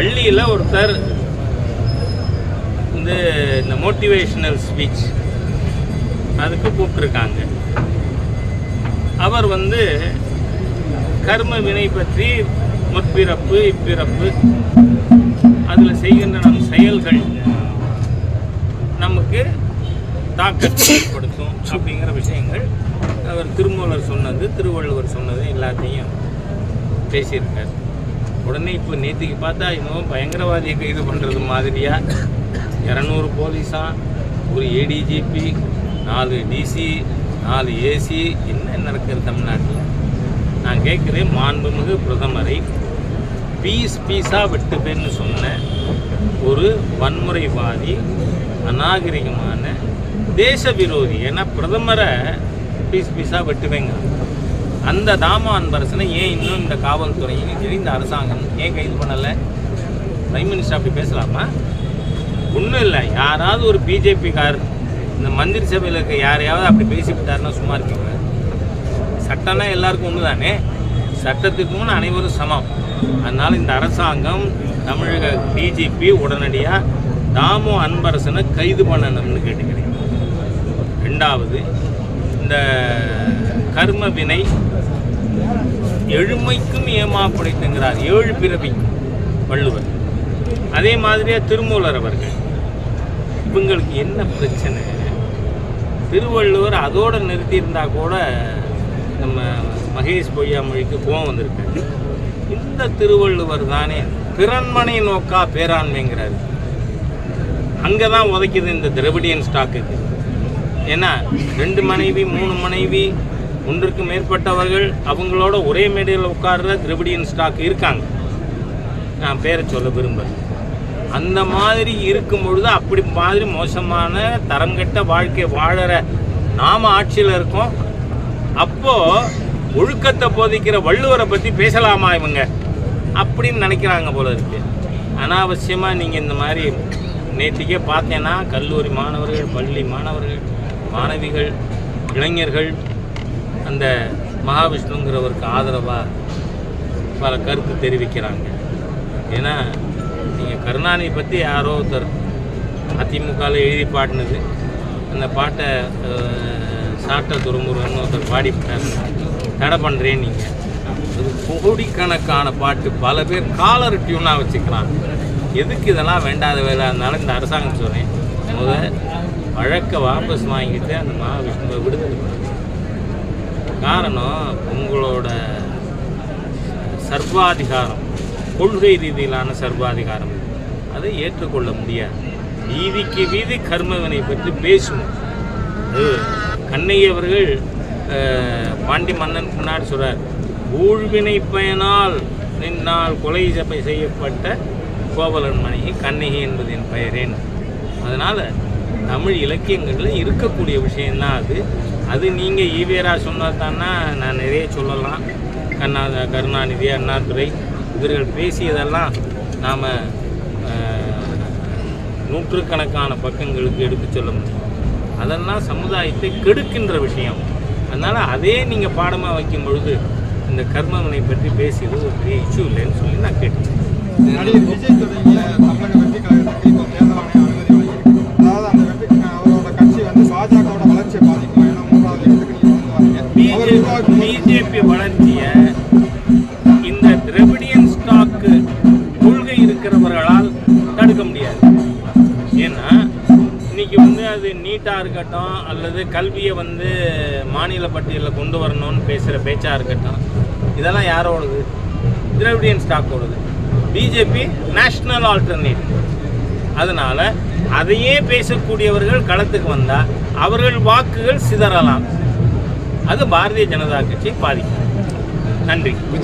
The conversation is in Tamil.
பள்ளியில் ஒருத்தர் வந்து இந்த மோட்டிவேஷ்னல் ஸ்பீச் அதுக்கு கூப்பிட்டுருக்காங்க. அவர் வந்து கர்ம வினை பற்றி முற்பிறப்பு இப்பிறப்பு அதில் செய்கின்ற நம் செயல்கள் நமக்கு தாக்கத்தை ஏற்படுத்தும் அப்படிங்கிற விஷயங்கள் அவர் திருமூலர் சொன்னது திருவள்ளுவர் சொன்னது எல்லாத்தையும் பேசியிருக்கார். உடனே இப்போ நேற்றுக்கு பார்த்தா இன்னும் பயங்கரவாதியை கைது பண்ணுறது மாதிரியாக இரநூறு போலீஸா? ஒரு ஏடிஜிபி நாலு டிசி நாலு ஏசி என்ன நடக்குது தமிழ்நாட்டில்? நான் கேட்குறேன் மாண்புமிகு பிரதமரை பீஸ் பீஸாக வெட்டுப்பேன்னு சொன்ன ஒரு வன்முறைவாதி அநாகரிகமான தேச விரோதி ஏன்னா பிரதமரை பீஸ் பீஸாக வெட்டுவேங்க அந்த தாமா அன்பரசனை ஏன் இன்னும் இந்த காவல்துறையும் சரி இந்த அரசாங்கம் ஏன் கைது பண்ணலை? பிரைம் மினிஸ்டர் அப்படி பேசலாமா? ஒன்றும் இல்லை. யாராவது ஒரு பிஜேபிக்கார் இந்த மந்திரி சபையில் இருக்க யாரையாவது அப்படி பேசிவிட்டாருன்னா சும்மா இருக்கீங்க சட்டம்னா எல்லாருக்கும் ஒன்று தானே சட்டத்துக்கு முன் அனைவரும் சமம். அதனால் இந்த அரசாங்கம் தமிழக டிஜிபி உடனடியாக தாமு அன்பரசனை கைது பண்ணணும்னு கேட்டுக்கிறேன். ரெண்டாவது இந்த கர்ம வினை எழுமைக்கும் ஏமா படைத்துங்கிறார் ஏழு பிறவி வள்ளுவர். அதே மாதிரியாக திருமூலர் அவர்கள். இவங்களுக்கு என்ன பிரச்சனை? திருவள்ளுவர் அதோடு நிறுத்தியிருந்தா கூட நம்ம மகேஷ் பொய்யாமொழிக்கு கோவம் வந்திருக்கு இந்த திருவள்ளுவர் தானே பிறன்மனை நோக்கா பேராண்மைங்கிறாரு. அங்கே தான் உதைக்குது இந்த திரவிடியன் ஸ்டாக்குக்கு ஏன்னா ரெண்டு மனைவி மூணு மனைவி ஒன்றுக்கு மேற்பட்டவர்கள் அவங்களோட ஒரே மேடையில் உட்கார்ற திரவிடியன் ஸ்டாக் இருக்காங்க. நான் பேரை சொல்ல விரும்புகிறேன் அந்த மாதிரி இருக்கும் பொழுது அப்படி மாதிரி மோசமான தரங்கெட்ட வாழ்க்கை வாழற நாம ஆட்சியில் இருக்கோம். அப்போ ஒழுக்கத்தை போதிக்கிற வள்ளுவரை பற்றி பேசலாமா இவங்க? அப்படின்னு நினைக்கிறாங்க போல இருக்கு. அனாவசியமாக நீங்கள் இந்த மாதிரி நேற்றுக்கே பார்த்தேன்னா கல்லூரி மாணவர்கள் பள்ளி மாணவர்கள் மாணவிகள் இளைஞர்கள் அந்த மகாவிஷ்ணுங்கிறவருக்கு ஆதரவாக பல கருத்து தெரிவிக்கிறாங்க. ஏன்னா நீங்கள் கருணாநிதி பற்றி யாரோ ஒருத்தர் அதிமுகவில் எழுதி பாடினது. அந்த பாட்டை சாட்டை சாட்ட ஒருத்தர் பாடிவிட்டார். தடை பண்ணுறேன் நீங்கள் அது கோடிக்கணக்கான பாட்டு. பல பேர் காலர் டியூனாக வச்சுக்கலாம். எதுக்கு இதெல்லாம் வேண்டாத வேலை? அதனால இந்த அரசாங்கம் சொல்கிறேன் முத வழக்கை வாபஸ் வாங்கிட்டு அந்த மகாவிஷ்ணுவை விடுதலை காரணம் உங்களோட சர்வாதிகாரம் கொள்கை ரீதியிலான சர்வாதிகாரம். அதை ஏற்றுக்கொள்ள முடியாது. வீதிக்கு வீதி கர்மவினை பற்றி பேசுவோம். அது கண்ணையவர்கள் அவர்கள் பாண்டி மன்னன் முன்னாடி சொல்கிறார் ஊழ்வினை பயனால் நின்னால் கொலை செய்யப்பட்ட கோவலன் மனைவி கண்ணகி என்பது என் பெயரேன். அதனால் தமிழ் இலக்கியங்களில் இருக்கக்கூடிய விஷயந்தான் அது. அது நீங்கள் ஈவேரா சொன்னதான்னா நான் நிறைய சொல்லலாம். கண்ணா கருணாநிதி அண்ணாதுரை இவர்கள் பேசியதெல்லாம் நாம் நூற்றுக்கணக்கான பக்கங்களுக்கு எடுத்துச் சொல்ல முடியும். அதெல்லாம் சமுதாயத்தை கெடுக்கின்ற விஷயம். அதனால் அதே நீங்கள் பாடமாக வைக்கும் பொழுது இந்த கர்மவினை பற்றி பேசியது ஒரு பெரிய இஷ்யூ இல்லைன்னு சொல்லி நான் கேட்டேன் பிஜேபி வளர்ச்சியை இந்த திரவிடியன் ஸ்டாக்கு கொள்கை இருக்கிறவர்களால் தடுக்க முடியாது. ஏன்னா இன்னைக்கு வந்து அது நீட்டாக இருக்கட்டும் அல்லது கல்வியை வந்து மாநில பட்டியலில் கொண்டு வரணும்னு பேசுகிற பேச்சாக இருக்கட்டும் இதெல்லாம் யாரோடது? திரவிடியன் ஸ்டாக்கோடது. பிஜேபி நேஷ்னல் ஆல்டர்னேட்டிவ் அதனால் அதையே பேசக்கூடியவர்கள் களத்துக்கு வந்தால் அவர்கள் வாக்குகள் சிதறலாம். அது பாரதிய ஜனதா கட்சியை பாதிக்கும். நன்றி.